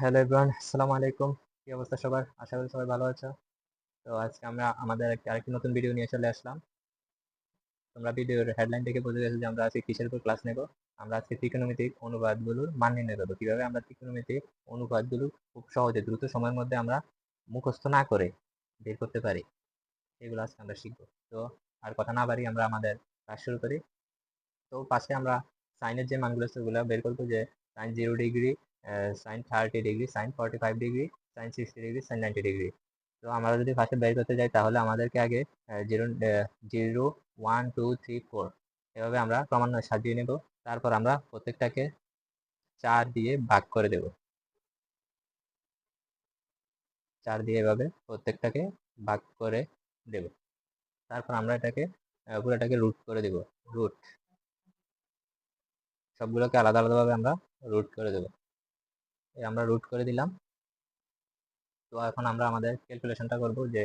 Hello everyone, আসসালামু আলাইকুম। কি অবস্থা সবার? আশা করি সবাই ভালো আছো। তো আজকে আমরা আমাদের আরেকটি নতুন ভিডিও নিয়ে চলে আসলাম। তোমরা ভিডিওর হেডলাইন থেকে বুঝে গেছো যে আমরা আজকে কিসের উপর ক্লাস নেব? আমরা আজকে ত্রিকোণমিতিক অনুবাদগুলোর মান নির্ণয় করব। কীভাবে আমরা ত্রিকোণমিতিক অনুবাদগুলো খুব সহজে, দ্রুত সময়ের মধ্যে আমরা মুখস্থ না করে বের করতে পারি? এগুলো আজকে আমরা শিখব। তো আর কথা না বাড়ি আমরা আমাদের কাজ শুরু করি। তো পাশে আমরা সাইনের যে মানগুলো সেগুলো বের করব যে sine zero degree sine thirty degree sine forty five degree sine sixty degree sine ninety degree তো আমরা যদি ফার্স্টে বের করতে যাই, তাহলে আমাদেরকে আগে zero zero one two three four এভাবে আমরা ক্রমান্বয়ে সাজিয়ে নেব। তারপর আমরা প্রত্যেকটাকে চার দিয়ে ভাগ করে দেব। চার দিয়ে এভাবে প্রত্যেকটাকে ভাগ করে দেব। তারপর আমরা এটাকে পুরোটাকে রুট করে দেব। রুট সবগুলোকে আলাদা আলাদাভাবে আমরা রুট করে দেব। আমরা রুট করে দিলাম। তো এখন আমরা আমাদের ক্যালকুলেশনটা করব যে,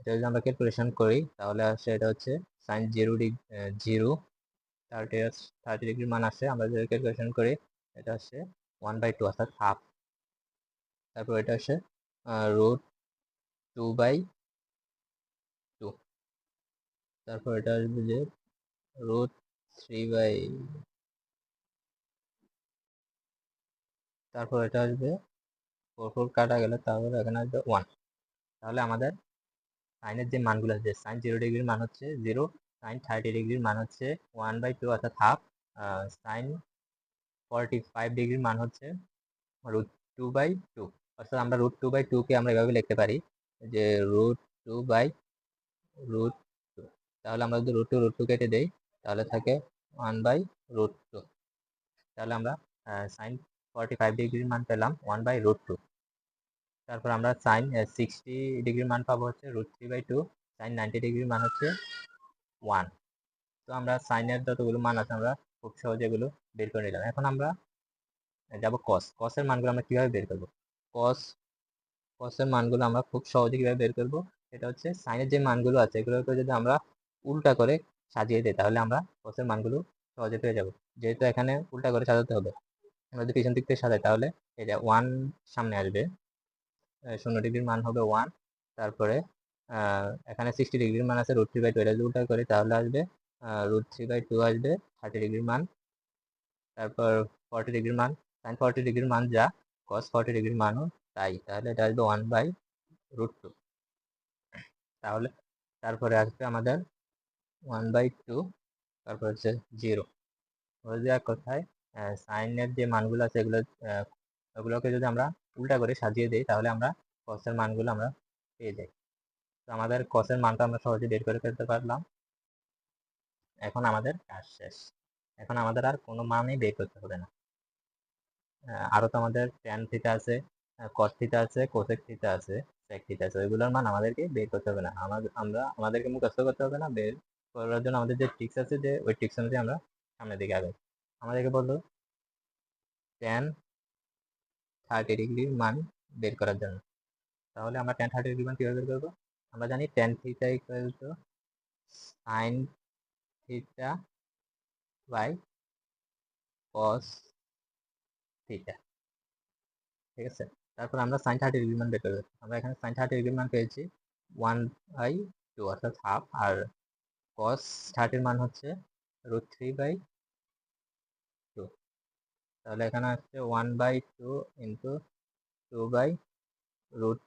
এটা যদি আমরা ক্যালকুলেশন করি, তাহলে আসছে এটা হচ্ছে sine zero degree zero thirty thirty degree মান আসছে আমরা যদি ক্যালকুলেশন করি, এটা হচ্ছে ওয়ান বাই টু অর্থাৎ হাফ তারপর এটা হচ্ছে রুট টু বাই টু তারপর এটা আসবে যে রুট থ্রি বাই তারপর এটা আসবে ফোর ফোর কাটা গেলে, তারপর এখানে আসবে ওয়ান তাহলে আমাদের সাইনের যে মানগুলো আছে, সাইন জিরো ডিগ্রির মান হচ্ছে জিরো সাইন থার্টি ডিগ্রির মান হচ্ছে ওয়ান বাই টু অর্থাৎ হাফ সাইন ফর্টি ফাইভ ডিগ্রির মান হচ্ছে রুট টু বাই টু অর্থাৎ আমরা রুট টু বাই টুকে আমরা এভাবে লিখতে পারি যে root two by root two তাহলে আমরা যদি রুট টু রুট টু কেটে দেই, তাহলে থাকে ওয়ান বাই রুট টু তাহলে আমরা সাইন ফর্টি ফাইভ ডিগ্রির মান পেলাম ওয়ান বাই রুট টু তারপর আমরা সাইন সিক্সটি ডিগ্রির মান পাবো হচ্ছে root three by two sine ninety ডিগ্রির মান হচ্ছে ওয়ান তো আমরা সাইনের যতগুলো মান আছে আমরা খুব সহজে এগুলো বের করে নিলাম। এখন আমরা যাব কস কসের মানগুলো আমরা কীভাবে বের করব? কস কসের মানগুলো আমরা খুব সহজে কীভাবে বের করব? এটা হচ্ছে সাইনের যে মানগুলো আছে এগুলোকে যদি আমরা উল্টা করে সাজিয়ে দিই, তাহলে আমরা কসের মানগুলো সহজে পেয়ে যাব। যেহেতু এখানে উল্টা করে সাজাতে হবে। আমরা যদি পিছন দিক থেকে সাজাই তাহলে এটা ওয়ান সামনে আসবে শূন্য ডিগ্রির মান হবে ওয়ান তারপরে এখানে সিক্সটি ডিগ্রির মান আছে রুট থ্রি বাই টু এটা যদি উল্টা করি তাহলে আসবে রুট থ্রি বাই টু আসবে থার্টি ডিগ্রির মান, তারপর ফর্টি ডিগ্রির মান সাইন ফর্টি ডিগ্রির মান যা কস ফর্টি ডিগ্রির মানও তাই, তাহলে এটা আসবে ওয়ান বাই রুট টু তাহলে তারপরে আসবে আমাদের ওয়ান বাই টু তারপর হচ্ছে জিরো এক কথায়? সাইনের যে মানগুলো আছে এগুলো ওগুলোকে যদি আমরা উল্টা করে সাজিয়ে দিই, তাহলে আমরা কসের মানগুলো আমরা পেয়ে যাই। তো আমাদের কসের মানটা আমরা সহজে বের করে ফেলতে পারলাম। এখন আমাদের কাজ শেষ। এখন আমাদের আর কোনো মানই বের করতে হবে না। আরও তো আমাদের ট্যান থিটা আছে কস থিটা আছে কোসেক থিটা আছে সেক থিটা আছে, ওইগুলোর মান আমাদেরকে বের করতে হবে না। আমাদের আমরা, আমাদেরকে মুখস্থ করতে হবে না। বের করার জন্য আমাদের যে ট্রিক্স আছে যে, ওই ট্রিক্স অনুযায়ী আমরা সামনের দিকে আগাই। আমাদেরকে বলল ট্যান থার্টি ডিগ্রির মান বের করার জন্য। তাহলে আমরা টেন থার্টি ডিগ্রি মান কীভাবে বের করব? আমরা জানি tan theta equal to sine theta by cos theta ঠিক আছে? তারপর আমরা সাইন থার্টি ডিগ্রি মান বের করব। আমরা এখানে সাইন থার্টি ডিগ্রি মান পেয়েছি ওয়ান বাই টু অর্থাৎ হাফ আর কস থার্টির মান হচ্ছে রুট থ্রি বাই তাহলে এখানে আসছে one by two into two by root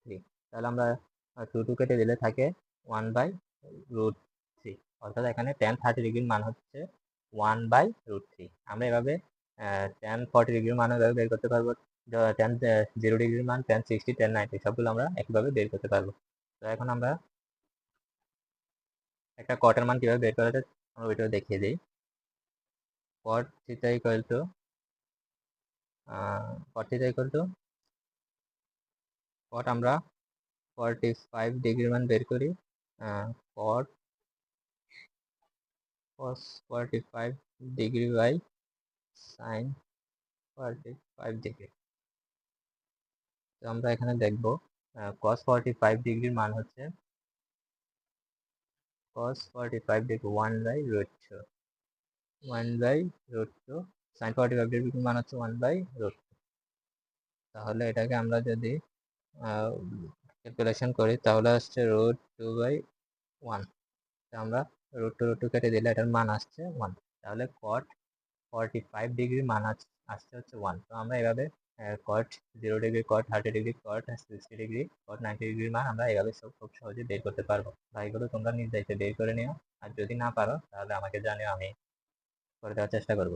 three তাহলে আমরা টু টু কেটে দিলে থাকে ওয়ান বাই রুট থ্রি অর্থাৎ এখানে টেন থার্টি ডিগ্রির মান হচ্ছে ওয়ান বাই রুট থ্রি আমরা এভাবে টেন ফর্টি ডিগ্রির মান এভাবে বের করতে পারব। টেন জিরো ডিগ্রির মান টেন সিক্সটি টেন নাইনটি সবগুলো আমরা একইভাবে বের করতে পারব। তো এখন আমরা একটা কটের মান কীভাবে বের করা যায়, আমরা ওইটাও দেখিয়ে দিই। Cot theta equal to forty equal to আমরা ফর্টি ফাইভ ডিগ্রি মান বের করি cot five degree by sine forty five degree তো আমরা এখানে দেখব ফর্টি ফাইভ ডিগ্রির মান হচ্ছে cos forty five degree one by two one by root two sine forty five degree মান হচ্ছে ওয়ান বাই রুট তাহলে এটাকে আমরা যদি ক্যালকুলেশন করি, তাহলে আসছে রুট টু বাই ওয়ান আমরা রুট টু রুট টু কেটে দিলে এটার মান আসছে ওয়ান তাহলে কট ফর্টি ফাইভ ডিগ্রি মান আস- আসছে হচ্ছে ওয়ান তো আমরা এভাবে cot zero degree cot thirty degree cot sixty degree cot ninety ডিগ্রির মান আমরা এভাবে সব, খুব সহজে বের করতে পারব। বা এগুলো তোমরা নিজ বের করে নিও। আর যদি না পারো, তাহলে আমাকে জানিও, আমি করে দেওয়ার চেষ্টা করব।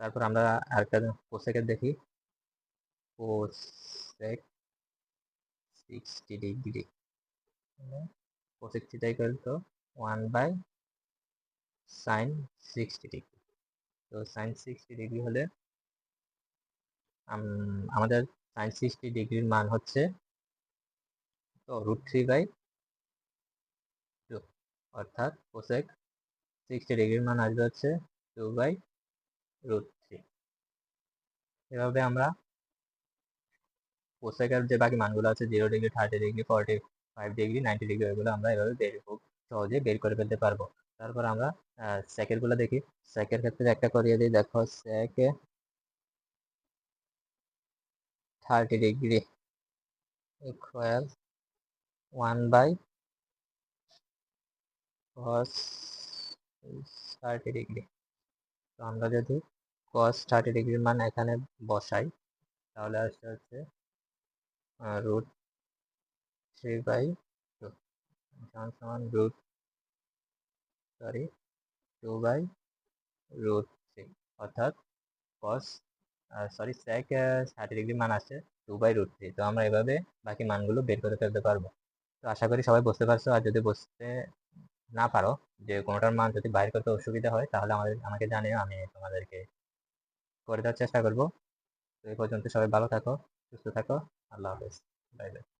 তারপর আমরা আরেকটা কোসেকের দেখি। Cosec sixty degree cosec theta equal to one by sine sixty degree তো সাইন সিক্সটি ডিগ্রি হলে আমাদের সাইন সিক্সটি ডিগ্রির মান হচ্ছে তো রুট থ্রি বাই টু অর্থাৎ কোসেক সিক্সটি ডিগ্রির মান আসবে হচ্ছে টু বাই রুট থ্রি এভাবে আমরা কোসেকের যে বাকি মানগুলো আছে zero degree thirty degree forty five degree ninety degree ওইগুলো আমরা এভাবে বের খুব সহজে বের করে ফেলতে পারব। তারপর আমরা সেকেরগুলো দেখি। সেকের ক্ষেত্রে একটা করিয়ে দিই, দেখো সেকে thirty degree equal one by cos thirty degree তো আমরা যদি cos থার্টি ডিগ্রির মান এখানে বসাই, তাহলে আসছে হচ্ছে রুট থ্রি বাই টু সমান সমান root sorry two by root three অর্থাৎ cos sorry sec thirty degree মান আসছে টু বাই রুট থ্রি তো আমরা এভাবে বাকি মানগুলো বের করে ফেলতে পারব। তো আশা করি সবাই বুঝতে পারছ, আর যদি বুঝতে না পারো, যে কোনোটার মান যদি বাইর করতে অসুবিধা হয়, তাহলে আমাদের, আমাকে জানিও, আমি তোমাদেরকে করে দেওয়ার চেষ্টা করব। তো এই পর্যন্ত সবাই ভালো থাকো, সুস্থ থাকো, আল্লাহ হাফেজ বাই বাই